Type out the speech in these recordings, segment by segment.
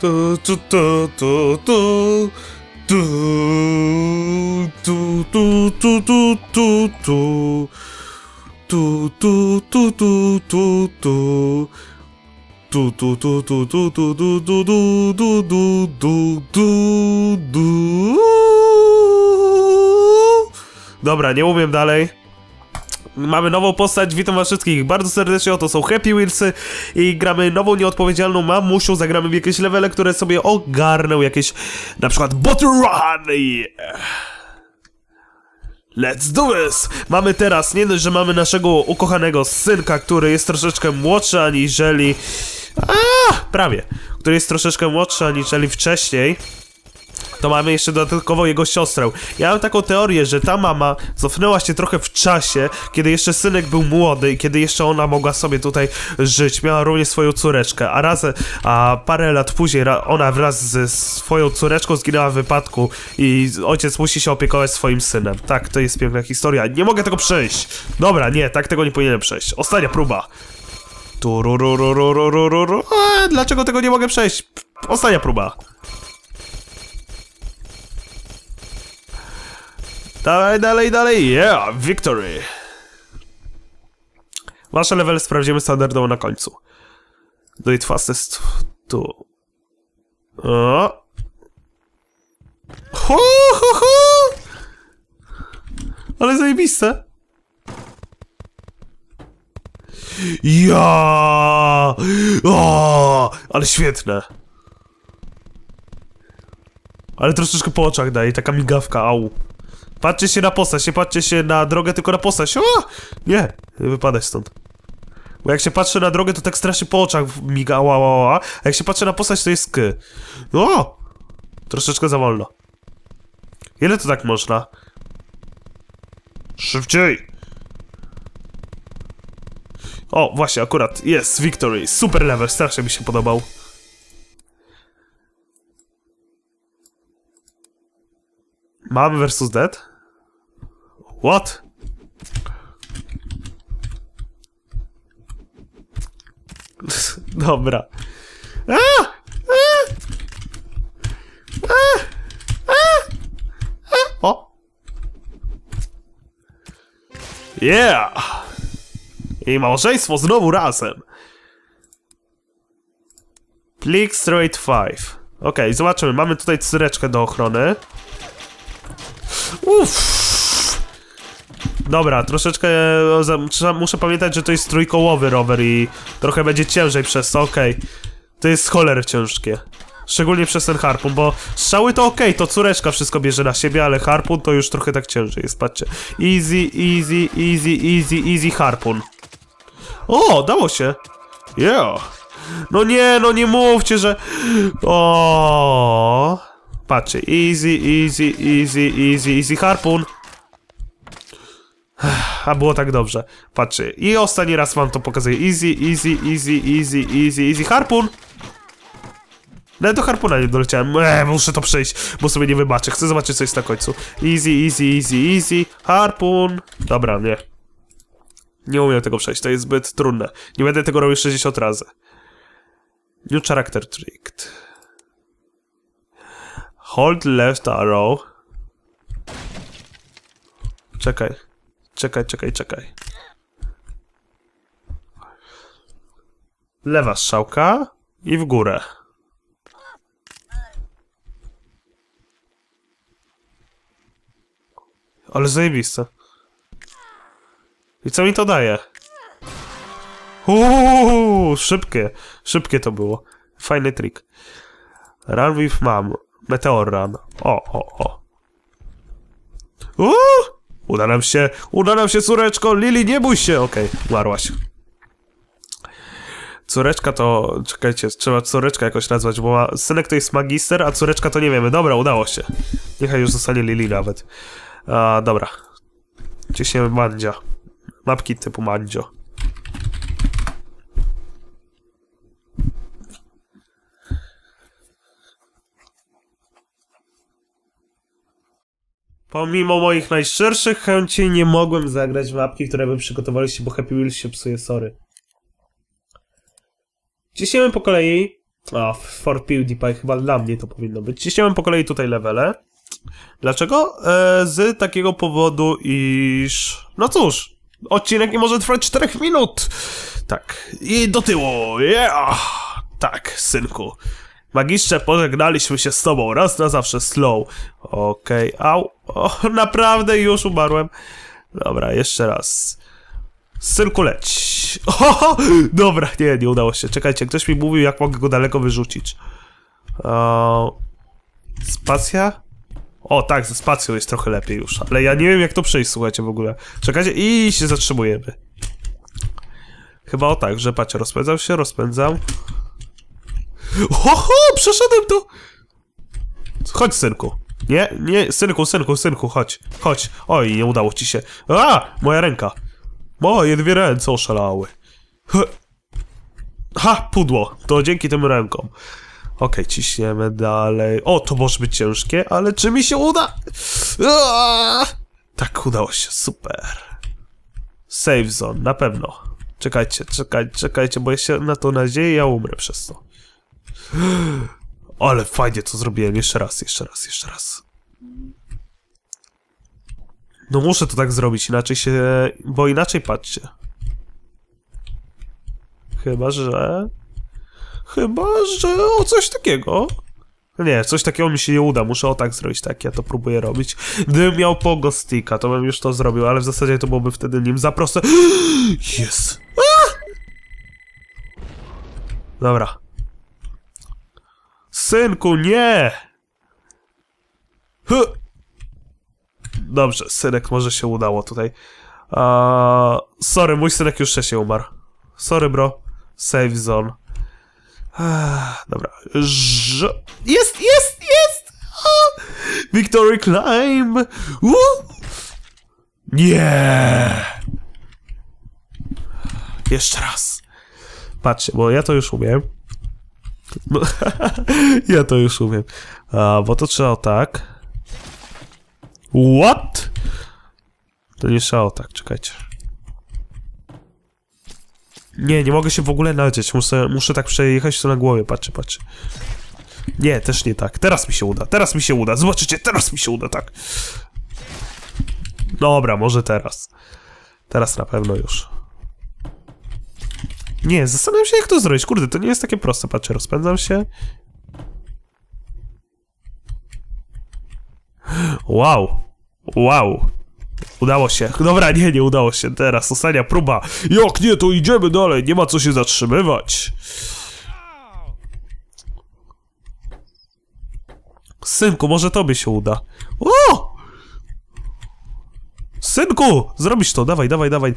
Tu, tu, tu, tu, tu. Tu, tu, tu, tu, tu, tu, tu. Tu, tu, tu, tu, tu, tu. Tu, tu, tu, tu, tu, tu, tu, tu, du, du, du, du, du, du. Dobra, nie umiem dalej. Mamy nową postać, witam was wszystkich bardzo serdecznie, oto są Happy Wheelsy i gramy nową nieodpowiedzialną mamusią, zagramy w jakieś levele, które sobie ogarnę, jakieś na przykład Bottle Run. Let's do this! Mamy teraz, nie że mamy naszego ukochanego synka, który jest troszeczkę młodszy aniżeli... A, prawie. Który jest troszeczkę młodszy aniżeli wcześniej. To mamy jeszcze dodatkowo jego siostrę. Ja mam taką teorię, że ta mama cofnęła się trochę w czasie, kiedy jeszcze synek był młody i kiedy jeszcze ona mogła sobie tutaj żyć. Miała również swoją córeczkę, a raz, a parę lat później ona wraz ze swoją córeczką zginęła w wypadku i ojciec musi się opiekować swoim synem. Tak, to jest piękna historia. Nie mogę tego przejść. Dobra, nie, tak tego nie powinienem przejść. Ostatnia próba. Turururururururu. Dlaczego tego nie mogę przejść? Ostatnia próba. Dalej, dalej, dalej, yeah, victory! Wasze level sprawdzimy standardowo na końcu. Do it fastest tu. O! Hu, hu, hu! Ale zajebiste! Ja! O! Ale świetne! Ale troszeczkę po oczach daje, taka migawka, au. Patrzcie się na postać, nie patrzcie się na drogę, tylko na postać. O! Nie, wypadać stąd. Bo jak się patrzy na drogę, to tak strasznie po oczach miga, ła, ła, ła. A jak się patrzy na postać, to jest ky. O! Troszeczkę za wolno. Ile to tak można? Szybciej! O, właśnie, akurat, jest, Victory, super level, strasznie mi się podobał. Mamy versus Dead? What? Dobra. A! O! Yeah! I małżeństwo znowu razem. Plik Straight 5. Okej, zobaczymy. Mamy tutaj cyreczkę do ochrony. Uff. Dobra, troszeczkę e, muszę pamiętać, że to jest trójkołowy rower i trochę będzie ciężej przez to, okej. To jest choler ciężkie. Szczególnie przez ten harpun, bo strzały to okej, to córeczka wszystko bierze na siebie, ale harpun to już trochę tak ciężej jest, patrzcie. Easy, easy, easy, easy, easy harpun. O, dało się. Yeah. No nie, no nie mówcie, że... O. Patrzcie, easy, easy, easy, easy, easy harpun. A było tak dobrze. Patrzcie. I ostatni raz wam to pokazuję. Easy, easy, easy, easy, easy, easy. Harpun! Nawet do harpuna nie doleciałem. Eee, muszę to przejść, bo sobie nie wybaczę. Chcę zobaczyć, co jest na końcu. Easy, easy, easy, easy. Harpun! Dobra, nie. Nie umiem tego przejść, to jest zbyt trudne. Nie będę tego robił 60 razy. New character tricked. Hold left arrow. Czekaj. Czekaj, czekaj, czekaj. Lewa strzałka i w górę. Ale zajebiste. I co mi to daje? Uuu, szybkie, szybkie to było. Fajny trik. Run with mom. Meteor run. O, o, o. Uuu, uda nam się, uda nam się, córeczko. Lili, nie bój się. Okej, umarłaś. Córeczka to... Czekajcie, trzeba córeczkę jakoś nazwać, bo ma... synek to jest magister, a córeczka to nie wiemy. Dobra, udało się. Niechaj już zostanie Lili nawet. A, dobra. Ciśniemy Mandzia. Mapki typu Mandzio. Pomimo moich najszczerszych chęci nie mogłem zagrać w mapki, które by przygotowaliście, bo Happy Wheels się psuje, sorry. Ciśniemy po kolei. A, for PewDiePie chyba dla mnie to powinno być. Ciśniemy po kolei tutaj levele. Dlaczego? E, z takiego powodu, iż... No cóż, odcinek nie może trwać 4 minut. Tak, i do tyłu, yeah! Tak, synku. Magistrze, pożegnaliśmy się z tobą raz na zawsze, slow. Okej, okay. au. O, naprawdę już umarłem. Dobra, jeszcze raz. Synku leć. O, dobra, nie, nie udało się. Czekajcie, ktoś mi mówił, jak mogę go daleko wyrzucić. O, spacja? O, tak, ze spacją jest trochę lepiej już, ale ja nie wiem, jak to przejść, słuchajcie, w ogóle. Czekajcie, i się zatrzymujemy. Chyba o tak, że patrzcie, rozpędzam się, rozpędzam. Oho, przeszedłem to! Chodź, synku. Nie, nie, synku, synku, synku, chodź, chodź. Oj, nie udało ci się. A, moja ręka. Moje dwie ręce oszalały. Ha, pudło. To dzięki tym rękom. Okay, ciśniemy dalej. O, to może być ciężkie, ale czy mi się uda? Aaaa! Tak, udało się, super. Save zone, na pewno. Czekajcie, czekajcie, czekajcie, bo ja się na to nadzieję, ja umrę przez to. Ale fajnie to zrobiłem. Jeszcze raz, jeszcze raz, jeszcze raz. No muszę to tak zrobić, inaczej się... Bo inaczej patrzcie. Chyba, że... Chyba, że o coś takiego. Nie, coś takiego mi się nie uda, muszę o tak zrobić, tak ja to próbuję robić. Gdybym miał pogo sticka, to bym już to zrobił, ale w zasadzie to byłoby wtedy nim za proste. Jest. Dobra. Synku, nie! Huh. Dobrze, synek może się udało tutaj. Uh, sorry, mój synek już wcześniej umarł. Sorry, bro. Save zone. Uh, dobra. Ż jest, jest, jest! Victory climb! Uh. Nie! Jeszcze raz. Patrzcie, bo ja to już umiem. No, ja to już umiem. A, bo to trzeba tak. What? To nie trzeba tak, czekajcie. Nie, nie mogę się w ogóle nadzieć. Muszę, muszę tak przejechać to na głowie. Patrzę, patrzę. Nie, też nie tak. Teraz mi się uda, teraz mi się uda. Zobaczycie, teraz mi się uda, tak. Dobra, może teraz. Teraz na pewno już. Nie, zastanawiam się jak to zrobić. Kurde, to nie jest takie proste. Patrzę, rozpędzam się. Wow. Wow. Udało się. Dobra, nie, nie udało się. Teraz ostatnia próba. Jak nie, to idziemy dalej. Nie ma co się zatrzymywać. Synku, może tobie się uda. O! Synku! Zrobisz to, dawaj, dawaj, dawaj.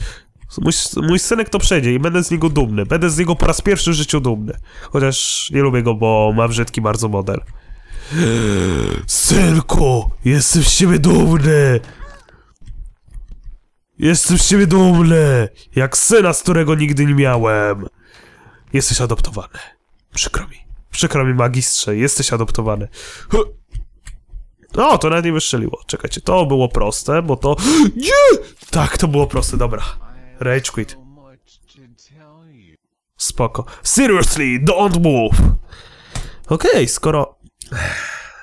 Mój, mój synek to przejdzie i będę z niego dumny. Będę z niego po raz pierwszy w życiu dumny. Chociaż nie lubię go, bo ma brzydki bardzo model. Synku, jestem z ciebie dumny. Jestem z ciebie dumny. Jak syna, z którego nigdy nie miałem. Jesteś adoptowany. Przykro mi. Przykro mi, magistrze. Jesteś adoptowany. No, to nawet nie wystrzeliło. Czekajcie, to było proste, bo to... Nie! Tak, to było proste, dobra. Rage quit. Spoko. Seriously, don't move! Okej, okay, skoro...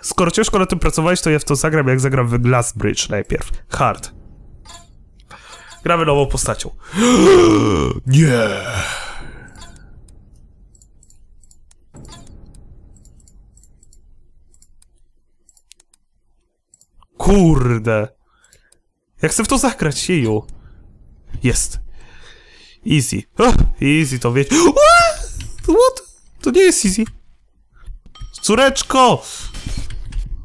Skoro ciężko na tym pracowałeś, to ja w to zagram, jak zagram w Glass Bridge najpierw. Hard. Gramy nową postacią. Nie! Kurde! Jak chcę w to zagrać, jeju. Jest. Easy. Oh, easy to wiecie. What? To nie jest easy. Córeczko!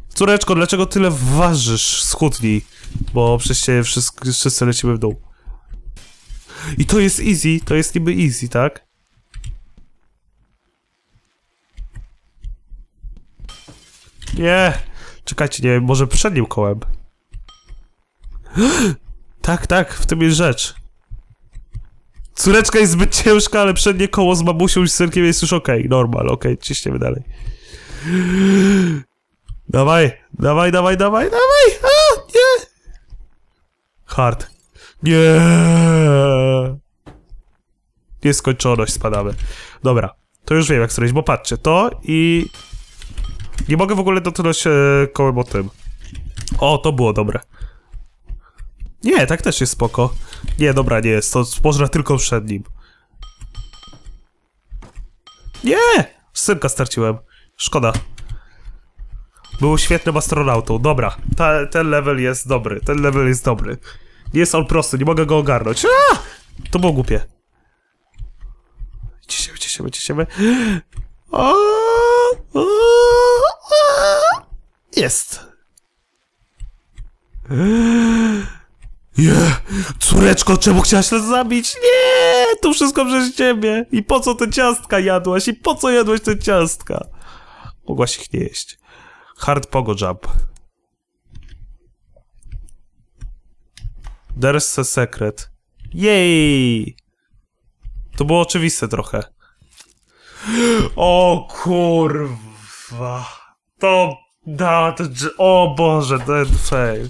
Córeczko, dlaczego tyle ważysz? Schudnij. Bo przecież wszyscy, wszyscy lecimy w dół. I to jest easy, to jest niby easy, tak? Nie! Czekajcie, nie może przednim kołem. tak, tak, w tym jest rzecz. Córeczka jest zbyt ciężka, ale przednie koło z babusią i z synkiem jest już okej, okay, normal, okej, okay, ciśniemy dalej. Dawaj, dawaj, dawaj, dawaj, dawaj! A, nie! Hard. Nie! Nieskończoność spadamy. Dobra. To już wiem jak zrobić, bo patrzcie, to i... Nie mogę w ogóle dotknąć e, kołem o tym. O, to było dobre. Nie, tak też jest spoko. Nie, dobra, nie jest, to można tylko przed nim. Nie! Synka straciłem. Szkoda. Był świetnym astronautą. Dobra, ta, ten level jest dobry. Ten level jest dobry. Nie jest on prosty, nie mogę go ogarnąć. A! To było głupie. Ciśniemy, ciśniemy, ciśniemy. O, Nie! Córeczko, czemu chciałaś nas zabić? Nie! To wszystko przez ciebie! I po co te ciastka jadłaś? I po co jadłaś te ciastka? Mogłaś ich nie jeść. Hard pogo jump. There's a secret. Jej! To było oczywiste trochę. O kurwa. To... Da, to... O Boże, ten fail.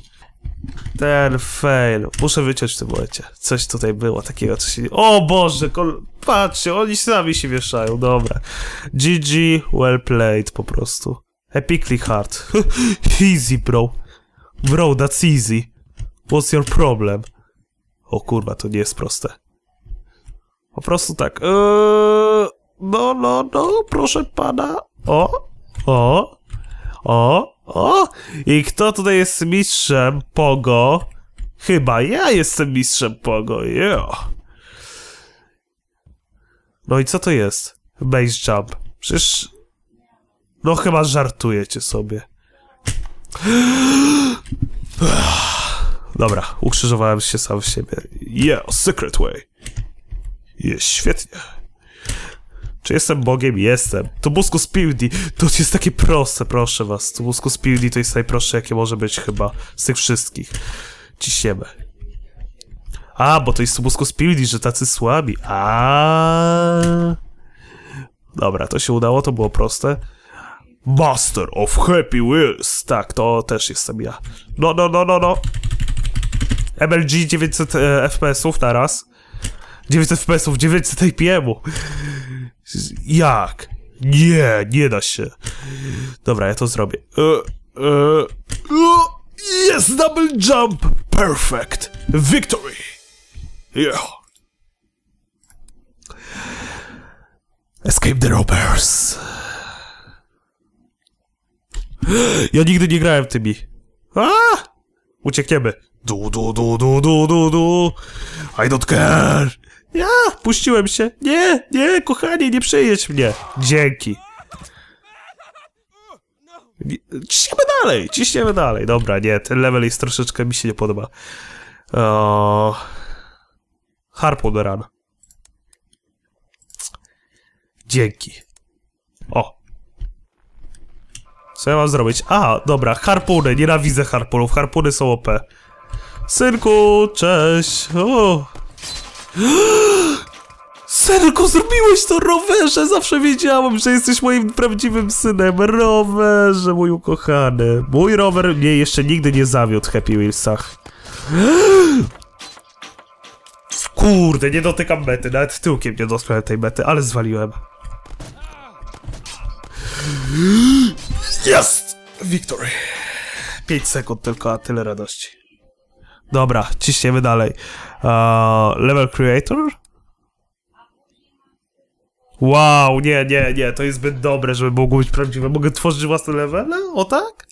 Ten fail. Muszę wyciąć w tym momencie. Coś tutaj było takiego, co się... O Boże, kol... patrzcie, oni sami się wieszają, dobra. GG, well played po prostu. Epically hard. easy, bro. Bro, that's easy. What's your problem? O kurwa, to nie jest proste. Po prostu tak. Eee, no, no, no, proszę pana. O, o, o, o. I kto tutaj jest mistrzem Pogo? Chyba ja jestem mistrzem Pogo, yeah. No i co to jest? Base jump. Przecież... No chyba żartujecie sobie. Dobra, ukrzyżowałem się sam w siebie. Yeah, secret way. Jest świetnie. Czy jestem Bogiem? Jestem. Tubuskus Pildi. To jest takie proste, proszę was. Tubuskus Pildi to jest najprostsze, jakie może być chyba z tych wszystkich. Ciśniemy. A, bo to jest Tubuskus Pildi, że tacy słabi. A. Dobra, to się udało, to było proste. Master of Happy Wheels. Tak, to też jestem ja. No, no, no, no, no. MLG 900 e, FPS-ów naraz. 900 FPS-ów, 900 APM-u. Jak? Nie, nie da się. Dobra, ja to zrobię. E, e, e, yes, double jump! Perfect! Victory! Yeah! Escape the robbers! Ja nigdy nie grałem tymi. A! Uciekniemy. Du, du, du, du, du, du, du. I don't care. Ja, puściłem się. Nie, nie, kochanie, nie przejedź mnie. Dzięki. Nie- Ciśniemy dalej, ciśniemy dalej. Dobra, nie, ten level jest troszeczkę, mi się nie podoba. O... Harpoon run. Dzięki. O. Co ja mam zrobić? A, dobra, harpuny, nienawidzę harpunów, harpuny są OP. Synku, cześć. O. Synku, zrobiłeś to rowerze! Zawsze wiedziałem, że jesteś moim prawdziwym synem. Rowerze, mój ukochany. Mój rower mnie jeszcze nigdy nie zawiódł w Happy Wheelsach. Kurde, nie dotykam mety, nawet tyłkiem nie dotknąłem tej mety, ale zwaliłem. Jest! Victory. 5 sekund tylko, a tyle radości. Dobra, ciśniemy dalej. Uh, level Creator? Wow, nie, nie, nie, to jest zbyt dobre, żeby mogło być prawdziwe. Mogę tworzyć własne levele? O tak?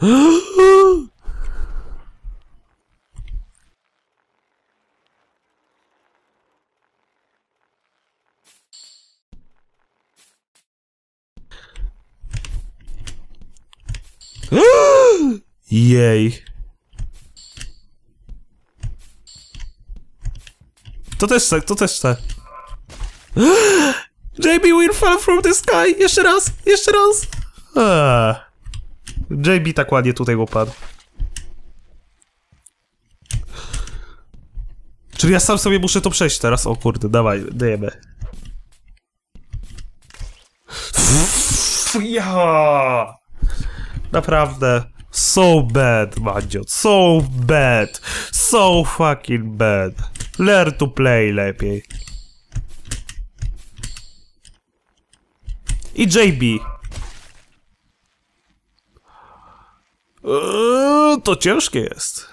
Jej. To też tak, to też tak. JB will fall from the sky! Jeszcze raz, jeszcze raz! Eee. JB tak ładnie tutaj upadł. Czyli ja sam sobie muszę to przejść teraz. O kurde, dawaj, dajemy. Ja! Naprawdę. So bad, Mandzio. So bad. So fucking bad. Learn to play lepiej. I JB. Eee, to ciężkie jest.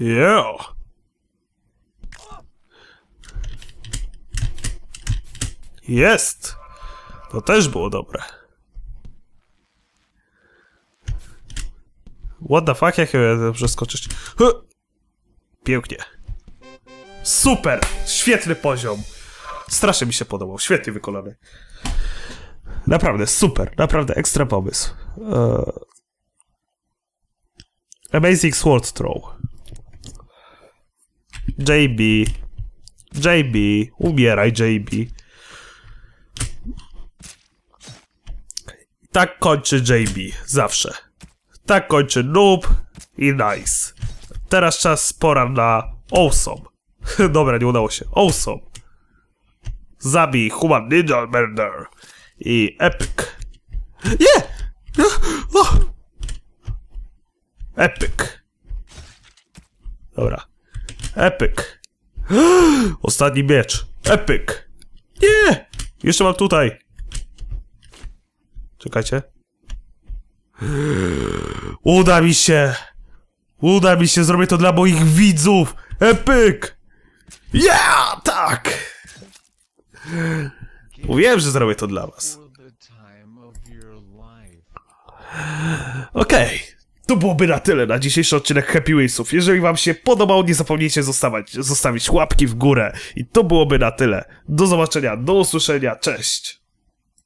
Yeah. Jest! To też było dobre. What the fuck, jak ja przeskoczyć? Pięknie. Super! Świetny poziom. Strasznie mi się podobał. Świetnie wykonany. Naprawdę, super. Naprawdę, ekstra pomysł. Eee... Amazing Sword Throw. JB. JB. Umieraj, JB. Tak kończy JB. Zawsze. Tak kończy Noob i Nice. Teraz czas pora na Awesome. Dobra, nie udało się. Awesome. Zabij Human Ninja Murder. I Epic. Nie! O! Epic. Dobra. Epic. Ostatni miecz. Epic. Nie! Jeszcze mam tutaj. Czekajcie. Uda mi się. Uda mi się, zrobię to dla moich widzów. Epic. Yeah, tak. Mówiłem, że zrobię to dla was. Okej. To byłoby na tyle na dzisiejszy odcinek Happy Waysów. Jeżeli wam się podobał, nie zapomnijcie zostawić, zostawić łapki w górę. I to byłoby na tyle. Do zobaczenia, do usłyszenia, cześć!